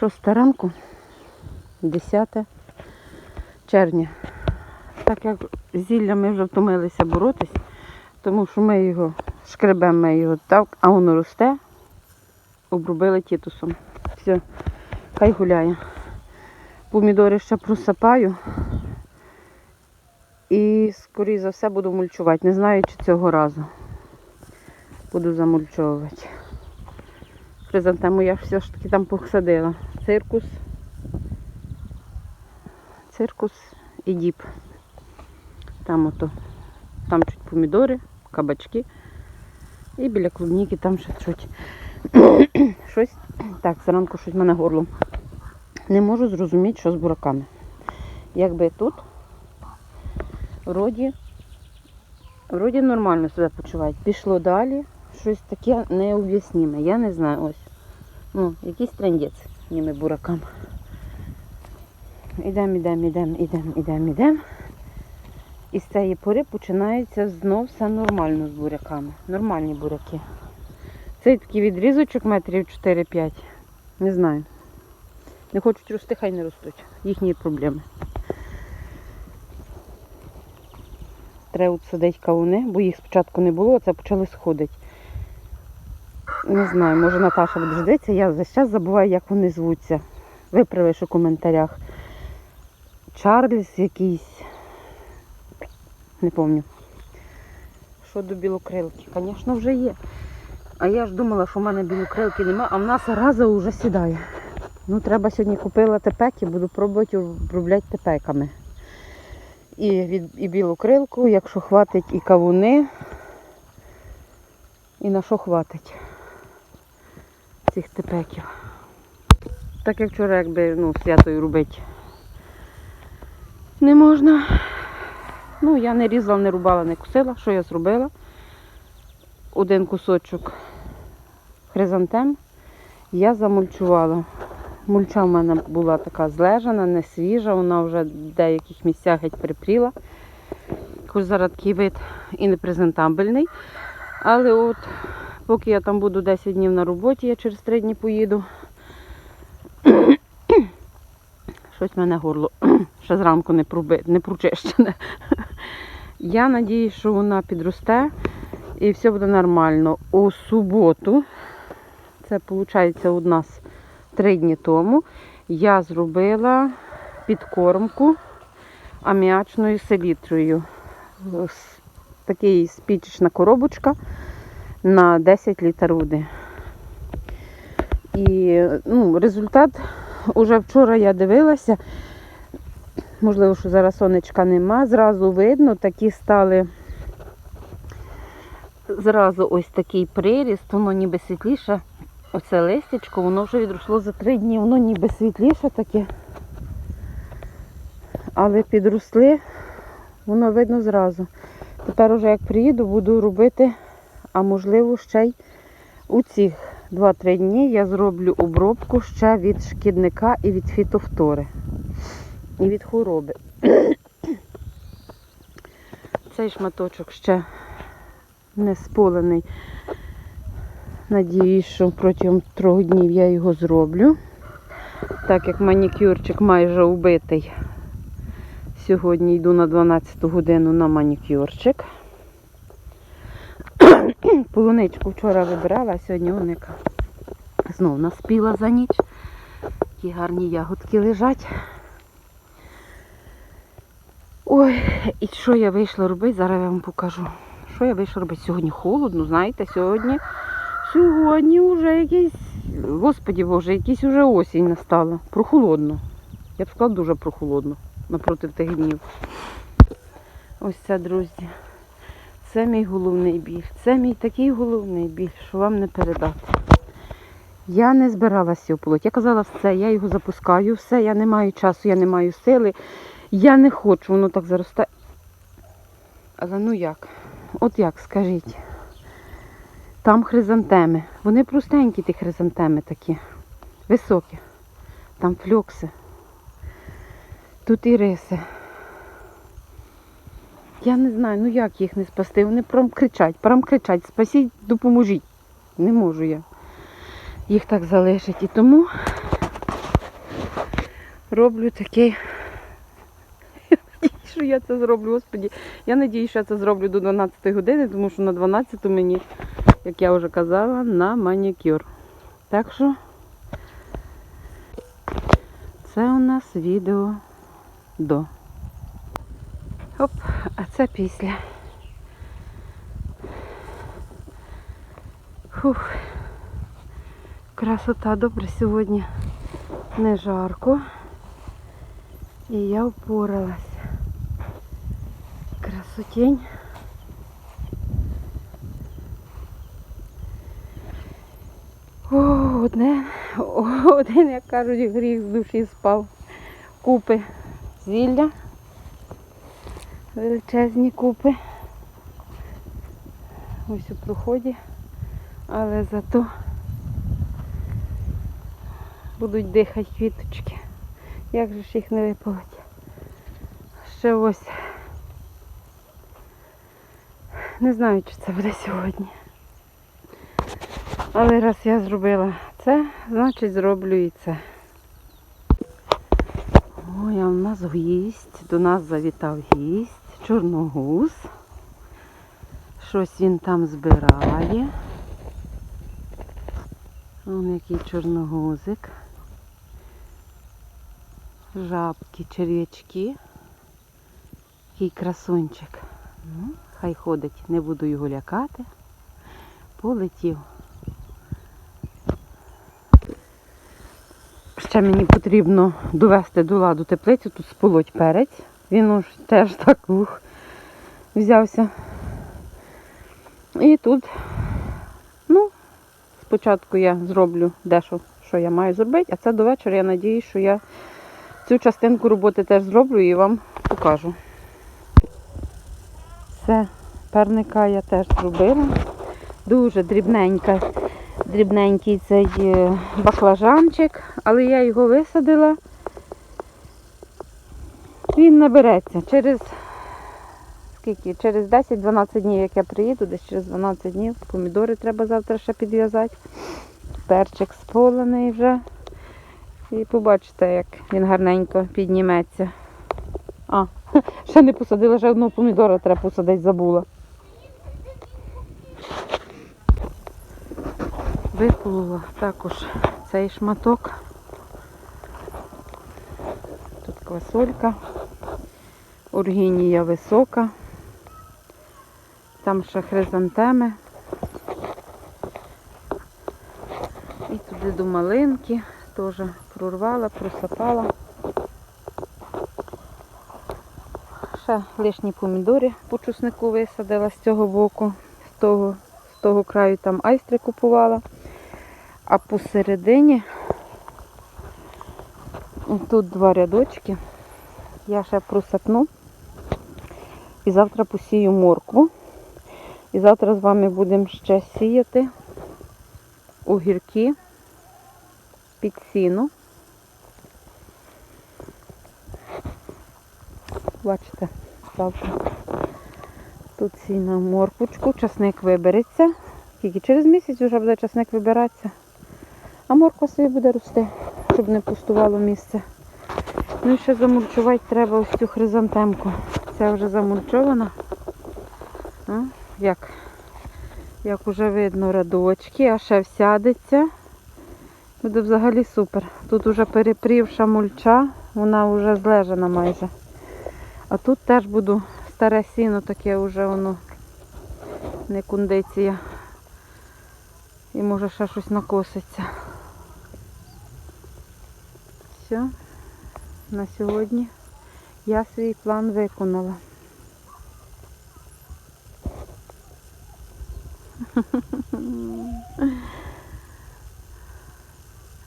6 ранку, 10 червня. Так як з зіллям ми вже втомилися боротись, тому що ми його шкребемо ми його так, а воно росте, обробили тітусом. Все, хай гуляє. Помідори ще просапаю. І, скоріше за все, буду мульчувати. Не знаю, чи цього разу буду замульчовувати. Хризантему я все ж таки там посадила. Циркус. Циркус і діп. Там ото. Там чуть помідори, кабачки. І біля клубніки там ще чуть. щось. Так, зранку щось в мене горлом. Не можу зрозуміти, що з бураками. Якби тут вроді, вроді нормально себе почувають. Пішло далі, щось таке необ'ясніме. Я не знаю ось. Ну, якийсь трендець ними буракам. Ідемо, ідемо, ідемо, ідемо, ідемо, ідемо. І з цієї пори починається знов все нормально з буряками. Нормальні буряки. Цей такий відрізочок метрів 4-5. Не знаю. Не хочуть рости, хай не ростуть. Їхні проблеми. Треба от садити кавуни, бо їх спочатку не було, а це почали сходити. Не знаю, може Наташа буде ждеться, я весь час забуваю, як вони звуться. Виправиш у коментарях. Чарльз якийсь. Не пам'ятаю. Що до білокрилки? Звісно, вже є. А я ж думала, що в мене білокрилки немає, а в нас раза вже сідає. Ну, треба сьогодні купила тепеки, буду пробувати обробляти тепеками. І, від, і білу крилку, якщо хватить, і кавуни. І на що хватить цих тепеків. Так як вчора, якби ну, святою робити не можна. Ну, я не різала, не рубала, не кусила. Що я зробила? Один кусочок хризантем я замульчувала. Мульча в мене була така злежана, не свіжа, вона вже в деяких місцях геть припріла. Хоч зараз вид і не презентабельний. Але от поки я там буду 10 днів на роботі, я через 3 дні поїду. Щось в мене горло ще зранку не, проби, не прочищене. Я надію, що вона підросте і все буде нормально. У суботу, це виходить у нас три дні тому, я зробила підкормку аміачною селітрою. Такий спічечна коробочка на 10 літр води. І ну, результат уже вчора я дивилася. Можливо, що зараз сонечка нема. Зразу видно, такі стали. Зразу ось такий приріст, воно ніби світліше. Оце листячко, воно вже відросло за три дні, воно ніби світліше таке. Але підросли, воно видно зразу. Тепер уже як приїду, буду робити, а можливо ще й у цих 2-3 дні я зроблю обробку ще від шкідника і від фітофтори. І від хвороби. Цей шматочок ще не сполений. Надіюсь, що протягом трьох днів я його зроблю. Так як манікюрчик майже убитий. Сьогодні йду на 12 годину на манікюрчик. Полуничку вчора вибирала, а сьогодні оника знов наспіла за ніч. Такі гарні ягодки лежать. Ой, і що я вийшла робити, зараз я вам покажу. Що я вийшла робити? Сьогодні холодно, знаєте, сьогодні. Сьогодні вже якийсь, господі Боже, якийсь вже осінь настала. Прохолодно. Я б сказала, дуже прохолодно напроти тих днів. Ось це, друзі. Це мій головний біль. Це мій такий головний біль, що вам не передати. Я не збиралася його полоть. Я казала, все, я його запускаю, все, я не маю часу, я не маю сили. Я не хочу, воно так заростає. Але ну як? От як, скажіть. Там хризантеми. Вони простенькі, ті хризантеми такі. Високі. Там фльокси. Тут і риси. Я не знаю, ну як їх не спасти. Вони прям кричать, прям кричать, спасіть, допоможіть. Не можу я їх так залишити. І тому роблю такий. Я надіюсь, що я це зроблю, господі. Я надію, що я це зроблю до 12 години, тому що на 12 мені, як я вже казала, на манікюр. Так що це у нас відео до. Оп, а це після. Фух. Красота добре сьогодні. Не жарко. І я впоралась. Красотень. О, одне, о, один, як кажуть, гріх з душі спав. Купи зілля. Величезні купи. Ось у проході. Але зато будуть дихати квіточки. Як же ж їх не випалить? Ще ось. Не знаю, чи це буде сьогодні. Але раз я зробила це, значить зроблю і це. Ой, а в нас гість. До нас завітав гість, чорногуз. Щось він там збирає. Вон який чорногузик. Жабки, черв'ячки. Який красунчик. Ну, хай ходить, не буду його лякати. Полетів. Ще мені потрібно довести до ладу теплицю, тут сполоть перець. Він уж теж так ух, взявся. І тут, ну, спочатку я зроблю дещо, що я маю зробити, а це до вечора я надію, що я цю частинку роботи теж зроблю і вам покажу. Все, перника я теж зробила. Дуже дрібненька, дрібненький цей е, баклажанчик, але я його висадила. Він набереться через скільки? Через 10-12 днів, як я приїду, десь через 12 днів. Помідори треба завтра ще підв'язати. Перчик сполений вже. І побачите, як він гарненько підніметься. А, ще не посадила, ще одного помідора треба посадити, забула. Виполола також цей шматок. Тут квасолька, оргінія висока, там ще хризантеми. І туди до малинки теж прорвала, просапала. Ще лишні помідори по чеснику висадила з цього боку, з того, з того краю там айстри купувала. А посередині тут два рядочки. Я ще просапну. І завтра посію моркву. І завтра з вами будемо ще сіяти огірки під сіно. Бачите, завтра тут сіна морквочку, часник вибереться. Тільки через місяць вже буде часник вибиратися. А морква собі буде рости, щоб не пустувало місце. Ну і ще замульчувати треба ось цю хризантемку. Ця вже замульчована. А, як? Як уже видно радочки, а ще всядеться. Буде взагалі супер. Тут вже перепрівша мульча, вона вже злежана майже. А тут теж буду старе сіно, таке вже воно не кондиція. І може ще щось накоситься. Все, на сьогодні я свій план виконала.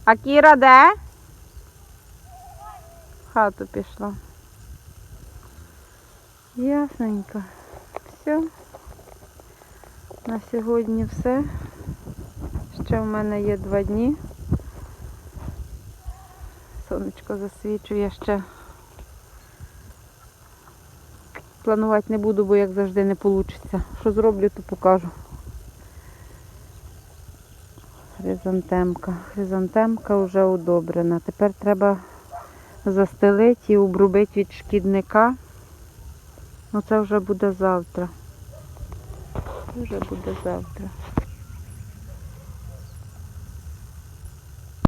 А Кіра де? Хату пішла. Ясненько. Все. На сьогодні все. Ще в мене є два дні. Сонечко засвічує ще. Планувати не буду, бо як завжди не вийде. Що зроблю, то покажу. Хризантемка. Хризантемка вже удобрена. Тепер треба застелити і обробити від шкідника. Ну це вже буде завтра. Це вже буде завтра.